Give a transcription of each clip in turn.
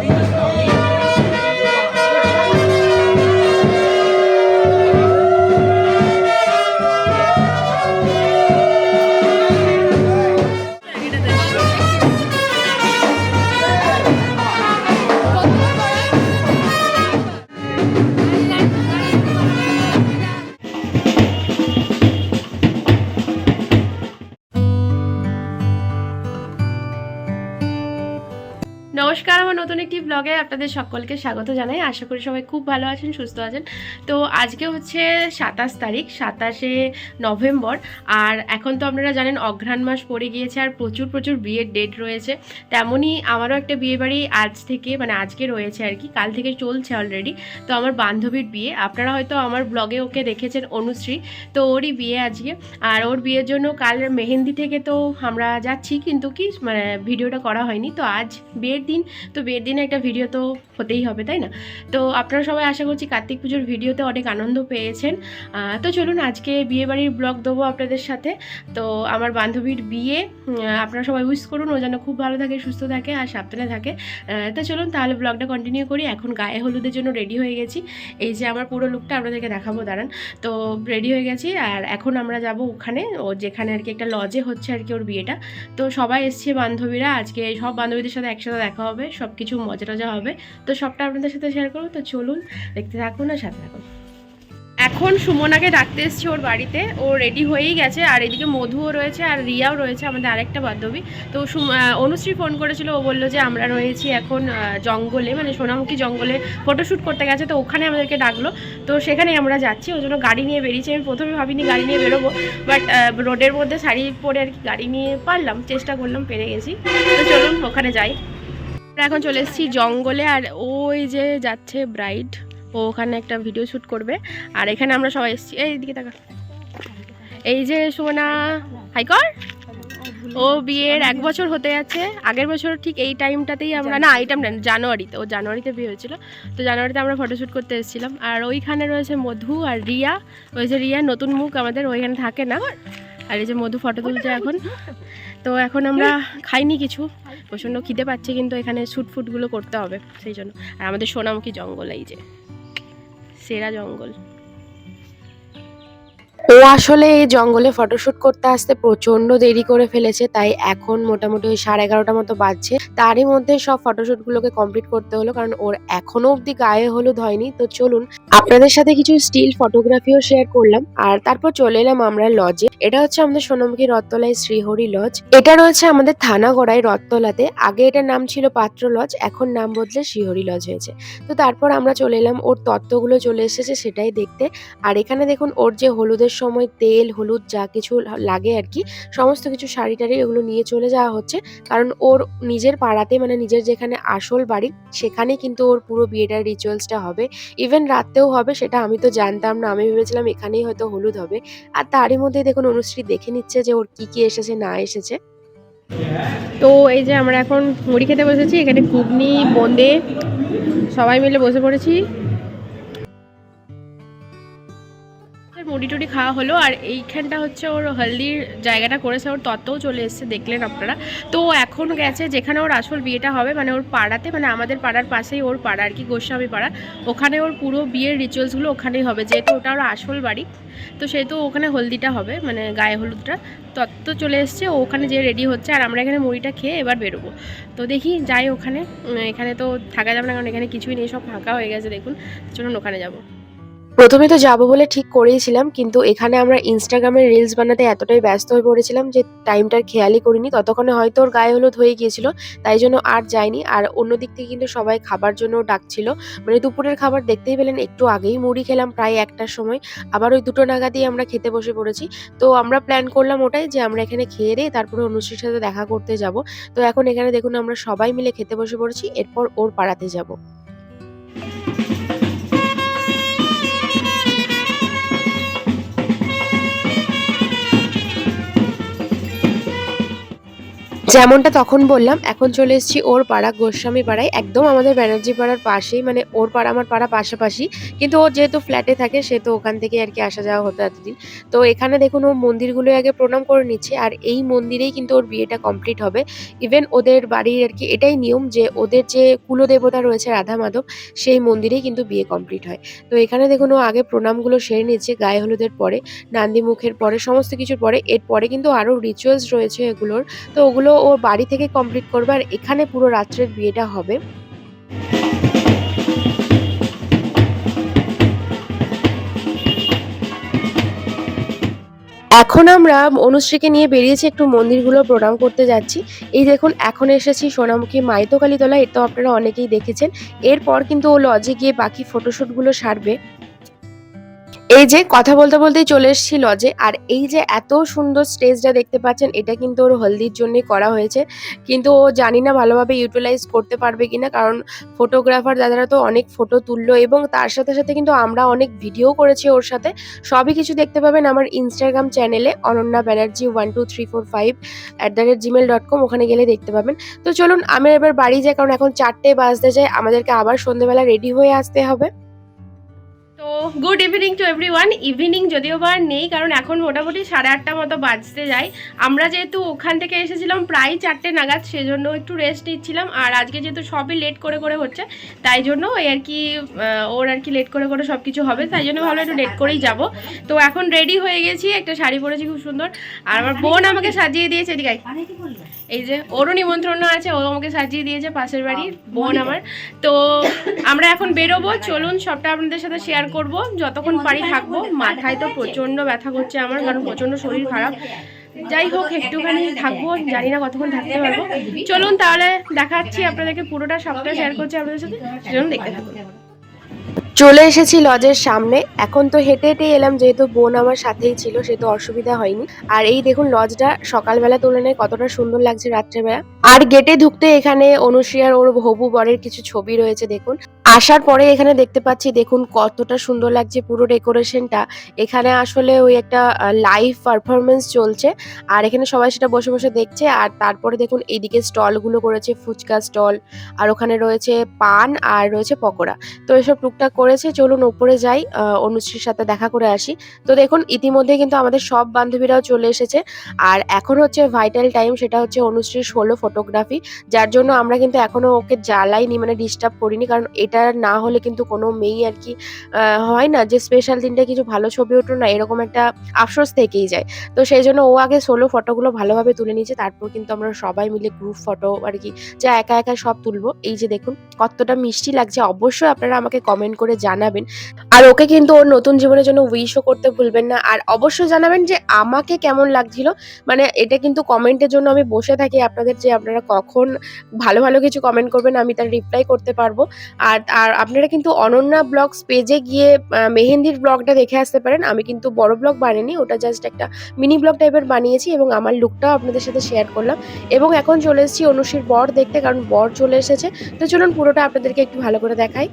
Dito sa নমস্কার, আমার নতুন একটি ব্লগে আপনাদের সকলকে স্বাগত জানাই। আশা করি সবাই খুব ভালো আছেন, সুস্থ আছেন। তো আজকে হচ্ছে সাতাশ তারিখ, সাতাশে নভেম্বর। আর এখন তো আপনারা জানেন, অঘ্রাণ মাস পড়ে গিয়েছে আর প্রচুর প্রচুর বিয়ের ডেট রয়েছে। তেমনই আমারও একটা বিয়ে বাড়ি আজ থেকে মানে আজকে রয়েছে আর কি, কাল থেকে চলছে অলরেডি তো আমার বান্ধবীর বিয়ে। আপনারা হয়তো আমার ব্লগে ওকে দেখেছেন, অনুশ্রী। তো ওরই বিয়ে আজকে। আর ওর বিয়ের জন্য কাল মেহেন্দি থেকে তো আমরা যাচ্ছি, কিন্তু কি মানে ভিডিওটা করা হয়নি। তো আজ বিয়ের দিন তো বিয়ের দিনে একটা ভিডিও তো হতেই হবে, তাই না? তো আপনারা সবাই আশা করছি কার্তিক পুজোর ভিডিওতে অনেক আনন্দ পেয়েছেন। তো চলুন আজকে বিয়ে বাড়ির ব্লগ দেবো আপনাদের সাথে। তো আমার বান্ধবীর বিয়ে আপনারা সবাই উইশ করুন, ও যেন খুব ভালো থাকে, সুস্থ থাকে আর সাবধানে থাকে। তো চলুন তাহলে ব্লগটা কন্টিনিউ করি। এখন গায়ে হলুদের জন্য রেডি হয়ে গেছি। এই যে আমার পুরো লুকটা আপনাদেরকে দেখাবো, দাঁড়ান। তো রেডি হয়ে গেছি আর এখন আমরা যাব ওখানে। ও যেখানে আর কি একটা লজে হচ্ছে আর কি ওর বিয়েটা। তো সবাই এসছে বান্ধবীরা, আজকে সব বান্ধবীদের সাথে একসাথে দেখা হবে। সব কিছু মজা টজা হবে। তো সবটা আপনাদের সাথে শেয়ার করব। তো চলুন, দেখতে থাকুন আর সাথে থাকুন। এখন সুমনাকে ডাকতে এসছে ওর বাড়িতে। ও রেডি হয়েই গেছে। আর এদিকে মধুও রয়েছে আর রিয়াও রয়েছে, আমাদের আরেকটা বান্ধবী। তো অনুশ্রী ফোন করেছিল। ও বলল যে, আমরা রয়েছি এখন জঙ্গলে। মানে সোনামুখী জঙ্গলে ফটোশ্যুট করতে গেছে। তো ওখানে আমাদেরকে ডাকলো। তো সেখানেই আমরা যাচ্ছি। ওই জন্য গাড়ি নিয়ে বেরিয়েছি। আমি প্রথমে ভাবিনি গাড়ি নিয়ে বেরোবো। বাট রোডের মধ্যে শাড়ি পরে আর কি গাড়ি নিয়ে পারলাম। চেষ্টা করলাম, পেরে গেছি। তো চলুন, ওখানে যাই। আমরা এখন চলে এসেছি জঙ্গলে, আর ওই যে যাচ্ছে ব্রাইড, ও ওখানে একটা ভিডিও শ্যুট করবে। আর এখানে আমরা সবাই এসেছি। এই দিকে তাকা এই যে সুমনা হাইকর, ও বিয়ের এক বছর হতে যাচ্ছে। আগের বছর ঠিক এই টাইমটাতেই আমরা না, এই টাইম জানুয়ারিতে। ও জানুয়ারিতে বিয়ে হয়েছিল। তো জানুয়ারিতে আমরা ফটোশ্যুট করতে এসেছিলাম। আর ওইখানে রয়েছে মধু আর রিয়া। ওই যে রিয়া নতুন মুখ আমাদের, ওইখানে থাকে না। আর এই যে মধু ফটো তুলছে এখন। তো এখন আমরা খাইনি কিছু, প্রচণ্ড খিদে পাচ্ছে কিন্তু এখানে শ্যুট ফুটগুলো করতে হবে, সেই জন্য। আর আমাদের সোনামুখী জঙ্গল এই যে, সেরা জঙ্গল। ও আসলে এই জঙ্গলে ফটোশুট করতে আসতে প্রচণ্ড দেরি করে ফেলেছে, তাই এখন মোটামুটি ওই সাড়ে এগারোটা মতো বাজছে। তারই মধ্যে সব ফটোশুট গুলোকে কমপ্লিট করতে হলো, কারণ ওর এখনও অব্দি গায়ে হলুদ হয়নি। তো চলুন, আপনাদের সাথে কিছু স্টিল ফটোগ্রাফিও শেয়ার করলাম। আর তারপর চলে এলাম আমরা লজে এটা হচ্ছে আমাদের সোনামুখী রত্তলায় শ্রীহরি লজ এটা রয়েছে আমাদের থানাগড়ায় রত্তলাতে আগে এটার নাম ছিল পাত্র লজ এখন নাম বদলে শ্রীহরি লজ হয়েছে। তো তারপর আমরা চলে এলাম, ওর তত্ত্বগুলো চলে এসেছে সেটাই দেখতে। আর এখানে দেখুন, ওর যে হলুদের সময় তেল, হলুদ যা কিছু লাগে আর কি, সমস্ত কিছু শাড়ি টাড়ি এগুলো নিয়ে চলে যাওয়া হচ্ছে। কারণ ওর নিজের পাড়াতে মানে নিজের যেখানে আসল বাড়ি, সেখানেই কিন্তু ওর পুরো বিয়েটার রিচুয়ালসটা হবে। ইভেন রাতেও হবে, সেটা আমি তো জানতাম না। আমি ভেবেছিলাম এখানেই হয়তো হলুদ হবে। আর তারই মধ্যে দেখুন অনুশ্রী দেখে নিচ্ছে যে ওর কি কি এসেছে, না এসেছে। তো এই যে আমরা এখন মুড়ি খেতে বসেছি, এখানে ঘুগনি, বোঁদে, সবাই মিলে বসে পড়েছি। মুড়ি টুড়ি খাওয়া হলো আর এইখানটা হচ্ছে ওর হলদির জায়গাটা করেছে, ওর তত্ত্বও চলে এসেছে, দেখলেন আপনারা। তো ও এখন গেছে যেখানে ওর আসল বিয়েটা হবে মানে ওর পাড়াতে মানে আমাদের পাড়ার পাশেই ওর পাড়া আর কি, গোস্বামী পাড়া। ওখানে ওর পুরো বিয়ের রিচুয়ালসগুলো ওখানেই হবে, যেহেতু ওটা ওর আসল বাড়ি। তো সেহেতু ওখানে হলদিটা হবে মানে গায়ে হলুদটা। তত্ত্ব চলে এসছে ওখানে যে রেডি হচ্ছে আর আমরা এখানে মুড়িটা খেয়ে এবার বেরোবো। তো দেখি যাই ওখানে এখানে তো থাকা যাবে না, কারণ এখানে কিছুই নেই, সব ফাঁকা হয়ে গেছে, দেখুন। চলুন ওখানে যাব। প্রথমে তো যাব বলে ঠিক করেইছিলাম কিন্তু এখানে আমরা ইনস্টাগ্রামে রিলস বানাতে এতটাই ব্যস্ত হয়ে পড়েছিলাম যে টাইমটার খেয়ালই করিনি। ততক্ষণে হয়তো ওর গায়ে হলুদ হয়ে গিয়েছিল, তাই জন্য আর যাইনি। আর অন্য দিক থেকে কিন্তু সবাই খাবার জন্য ডাকছিল। মানে দুপুরের খাবার দেখতেই পেলেন, একটু আগেই মুড়ি খেলাম প্রায় একটার সময়। আবার ওই দুটো নাগাদই আমরা খেতে বসে পড়েছি। তো আমরা প্ল্যান করলাম ওটাই যে আমরা এখানে খেয়ে দিয়ে তারপরে অনুশ্রীর সাথে দেখা করতে যাব। তো এখন এখানে দেখুন আমরা সবাই মিলে খেতে বসে পড়েছি, এরপর ওর পাড়াতে যাব। যেমনটা তখন বললাম, এখন চলে এসেছি ওর পাড়া, গোস্বামী পাড়ায়। একদম আমাদের ব্যানার্জি পাড়ার পাশেই মানে ওর পাড়া, আমার পাড়া পাশাপাশি। কিন্তু ও যেহেতু ফ্ল্যাটে থাকে সে তো ওখান থেকে আর কি আসা যাওয়া হতো এতদিন। তো এখানে দেখুন ও মন্দিরগুলো আগে প্রণাম করে নিচ্ছে, আর এই মন্দিরেই কিন্তু ওর বিয়েটা কমপ্লিট হবে। ইভেন ওদের বাড়ির আর কি, এটাই নিয়ম যে ওদের যে কুলদেবতা রয়েছে, রাধা মাধব, সেই মন্দিরেই কিন্তু বিয়ে কমপ্লিট হয়। তো এখানে দেখুন, ও আগে প্রণামগুলো সেরে নিচ্ছে, গায়ে হলুদের পরে নান্দি মুখের পরে, সমস্ত কিছুর পরে। এরপরে কিন্তু আরও রিচুয়ালস রয়েছে এগুলোর। তো ওগুলো ও বাড়ি থেকে কমপ্লিট করবে আর এখানে পুরো রাত্রের বিয়েটা হবে। এখন আমরা অনুশ্রীকে নিয়ে বেরিয়েছি একটু মন্দিরগুলো প্রণাম করতে যাচ্ছি। এই দেখুন, এখন এসেছি সোনামুখী মাইতকালীতলা তো আপনারা অনেকেই দেখেছেন। এরপর কিন্তু ও লজে গিয়ে বাকি ফটোশ্যুটগুলো সারবে। এই যে কথা বলতে বলতেই চলে এসেছি লজে আর এই যে এত সুন্দর স্টেজটা দেখতে পাচ্ছেন, এটা কিন্তু ওর হলদির জন্যই করা হয়েছে। কিন্তু ও জানি না ভালোভাবে ইউটিলাইজ করতে পারবে কিনা, কারণ ফটোগ্রাফার দাদারা তো অনেক ফটো তুললো এবং তার সাথে সাথে কিন্তু আমরা অনেক ভিডিও করেছি ওর সাথে। সবই কিছু দেখতে পাবেন আমার ইনস্টাগ্রাম চ্যানেলে Ananya Banerjee one two three four five at the rate gmail dot com ওখানে গেলে দেখতে পাবেন। তো চলুন, আমি এবার বাড়ি যাই, কারণ এখন চারটে বাজতে যাই আমাদেরকে আবার সন্ধ্যেবেলা রেডি হয়ে আসতে হবে। তো good evening to everyone evening যদিও বা নেই কারণ এখন মোটামুটি সাড়ে আটটা মতো বাজতে যায়। আমরা যেহেতু ওখান থেকে এসেছিলাম প্রায় চারটে নাগাদ সেজন্য একটু রেস্ট নিচ্ছিলাম। আর আজকে যেহেতু সবই লেট করে করে হচ্ছে তাই জন্য ওই আর কি ওর আর কি লেট করে করে সব কিছু হবে তাই জন্য ভাবলাম একটু লেট করেই যাব। তো এখন রেডি হয়ে গেছি একটা শাড়ি পরেছি খুব সুন্দর। আর আমার বোন আমাকে সাজিয়ে দিয়েছে এদিকে এই যে ওরও নিমন্ত্রণ আছে ও আমাকে সাজিয়ে দিয়েছে পাশের বাড়ির বোন আমার। তো আমরা এখন বেরোবো চলুন সবটা আপনাদের সাথে শেয়ার করব যতক্ষণ পারি থাকব। মাথায় তো প্রচণ্ড ব্যথা করছে আমার কারণ প্রচণ্ড শরীর খারাপ। যাই হোক একটুখানি থাকব জানি না কতক্ষণ থাকতে পারব। চলুন তাহলে দেখাচ্ছি আপনাদেরকে পুরোটা সবটা শেয়ার করছি আপনাদের সাথে। দেখতে থাকুন। চলে এসেছি লজের সামনে। এখন তো হেঁটে হেঁটে এলাম, যেহেতু বোন আমার সাথেই ছিল সেহেতু অসুবিধা হয়নি। আর এই দেখুন লজটা, সকালবেলা তুলনায় কতটা সুন্দর লাগছে রাত্রেবেলা। আর গেটে ঢুকতে এখানে অনুশ্রী আর ওর হবু বরের কিছু ছবি রয়েছে, দেখুন। আসার পরে এখানে দেখতে পাচ্ছি, দেখুন কতটা সুন্দর লাগছে পুরো ডেকোরেশনটা। এখানে আসলে ওই একটা লাইভ পারফরমেন্স চলছে। আর এখানে সবাই সেটা বসে বসে দেখছে। আর তারপরে দেখুন এইদিকে স্টলগুলো করেছে, ফুচকা স্টল। আর ওখানে রয়েছে পান আর রয়েছে পকোড়া। তো এসব টুকটাক করেছে, চলুন ওপরে যাই অনুশ্রীর সাথে দেখা করে আসি। তো দেখুন ইতিমধ্যে কিন্তু আমাদের সব বান্ধবীরাও চলে এসেছে। আর এখন হচ্ছে ভাইটাল টাইম সেটা হচ্ছে অনুশ্রীর ষোলো ফটোগ্রাফি যার জন্য আমরা কিন্তু এখনও ওকে জ্বালাইনি মানে ডিস্টার্ব করিনি, কারণ এটা না হলে কিন্তু কোনো মেয়ে আর কি হয় না যে স্পেশাল দিনটা কিছু ভালো ছবি ওঠো না, এরকম একটা আফসোস থেকেই যায়। তো সেই জন্য ও আগে সোলো ফটোগুলো ভালোভাবে তুলে নিয়েছে, তারপর কিন্তু আমরা সবাই মিলে গ্রুপ ফটো আর কি, যা একা একা সব তুলবো। এই যে দেখুন, কতটা মিষ্টি লাগছে। অবশ্যই আপনারা আমাকে কমেন্ট করে জানাবেন। আর ওকে কিন্তু ওর নতুন জীবনের জন্য উইশও করতে ভুলবেন না। আর অবশ্যই জানাবেন যে আমাকে কেমন লাগছিল। মানে এটা কিন্তু কমেন্টের জন্য আমি বসে থাকি আপনাদের যে আপনারা কখন ভালো ভালো কিছু কমেন্ট করবেন, আমি তার রিপ্লাই করতে পারব। আর আর আপনারা কিন্তু অনন্যা ব্লগস পেজে গিয়ে মেহেন্দির ব্লগটা দেখে আসতে পারেন। আমি কিন্তু বড় ব্লগ বানিয়েনি ওটা জাস্ট একটা মিনি ব্লগ টাইপের বানিয়েছি এবং আমার লুকটাও আপনাদের সাথে শেয়ার করলাম। এবং এখন চলে এসেছি অনুশ্রীর বর দেখতে, কারণ বর চলে এসেছে। তো চলুন পুরোটা আপনাদেরকে একটু ভালো করে দেখাই।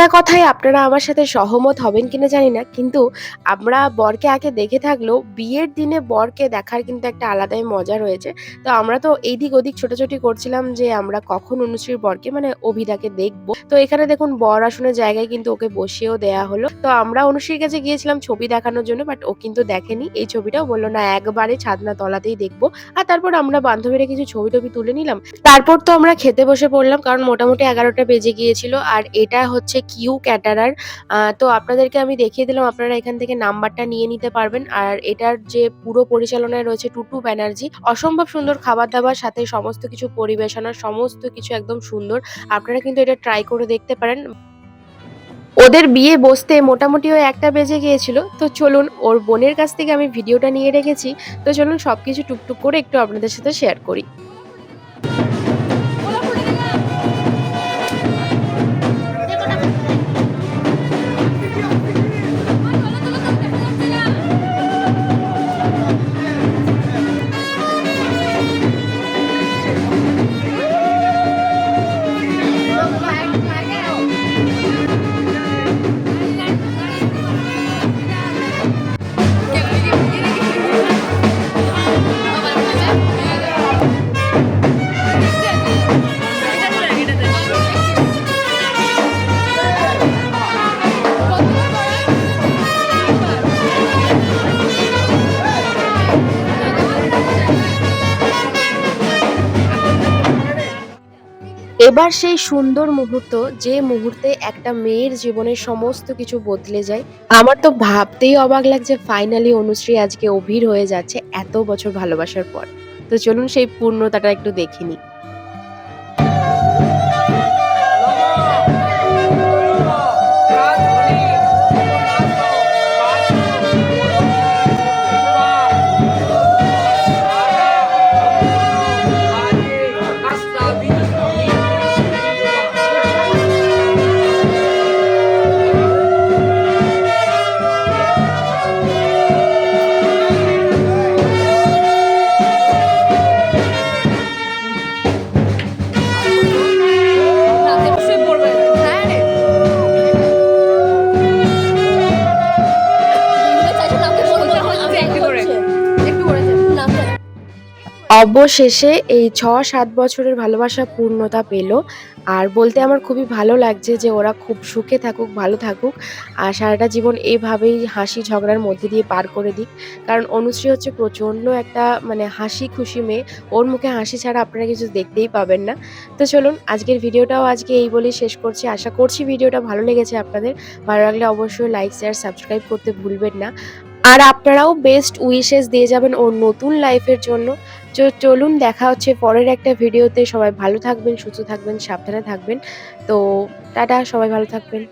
একটা কথায় আপনারা আমার সাথে সহমত হবেন কিনা জানি না, কিন্তু আমরা বরকে আগে দেখে থাকলেও বিয়ের দিনে বরকে দেখার কিন্তু একটা আলাদাই মজা রয়েছে। তো আমরা তো এইদিক ওদিক ছোটাছুটি করছিলাম যে আমরা কখন অনুশ্রীর বরকে মানে অভিদাকে দেখব। তো এখানে দেখুন বর আসনের জায়গায় কিন্তু ওকে বসিয়েও দেয়া হলো। তো আমরা অনুশ্রীর কাছে গিয়েছিলাম ছবি দেখানোর জন্য, বাট ও কিন্তু দেখেনি। এই ছবিটাও বলল, না, একবারে ছাদনা তলাতেই দেখব। আর তারপর আমরা বান্ধবীরা কিছু ছবি টবি তুলে নিলাম। তারপর তো আমরা খেতে বসে পড়লাম, কারণ মোটামুটি এগারোটা বেজে গিয়েছিল। আর এটা হচ্ছে কিউ ক্যাটারার। তো আপনাদেরকে আমি দেখিয়ে দিলাম, আপনারা এখান থেকে নাম্বারটা নিয়ে নিতে পারবেন। আর এটার যে পুরো পরিচালনায় রয়েছে টুটু ব্যানার্জি, অসম্ভব সুন্দর খাবার দাবার সাথে সমস্ত কিছু পরিবেশনা সমস্ত কিছু একদম সুন্দর। আপনারা কিন্তু এটা ট্রাই করে দেখতে পারেন। ওদের বিয়ে বসতে মোটামুটি ওই একটা বেজে গিয়েছিল। তো চলুন, ওর বোনের কাছ থেকে আমি ভিডিওটা নিয়ে রেখেছি। তো চলুন সবকিছু টুকটুক করে একটু আপনাদের সাথে শেয়ার করি। এবার সেই সুন্দর মুহূর্ত যে মুহূর্তে একটা মেয়ের জীবনের সমস্ত কিছু বদলে যায়, আমার তো ভাবতেই অবাক লাগছে ফাইনালি অনুশ্রী আজকে অভির হয়ে যাচ্ছে এত বছর ভালোবাসার পর। তো চলুন সেই পূর্ণতাটা একটু দেখিনি অবশেষে এই ছ সাত বছরের ভালোবাসা পূর্ণতা পেল। আর বলতে আমার খুবই ভালো লাগছে যে ওরা খুব সুখে থাকুক, ভালো থাকুক, আর সারাটা জীবন এইভাবেই হাসি ঝগড়ার মধ্যে দিয়ে পার করে দিক। কারণ অনুশ্রী হচ্ছে প্রচণ্ড একটা মানে হাসি খুশি মেয়ে। ওর মুখে হাসি ছাড়া আপনারা কিছু দেখতেই পাবেন না। তো চলুন, আজকের ভিডিওটাও আজকে এই বলেই শেষ করছি। আশা করছি ভিডিওটা ভালো লেগেছে আপনাদের। ভালো লাগলে অবশ্যই লাইক শেয়ার সাবস্ক্রাইব করতে ভুলবেন না। আর আপনারাও বেস্ট উইশেস দিয়ে যাবেন ওর নতুন লাইফের জন্য। চলুন, দেখা হচ্ছে পরের একটা ভিডিওতে সবাই ভালো থাকবেন, সুস্থ থাকবেন, সাবধানে থাকবেন। তো টাটা, সবাই ভালো থাকবেন।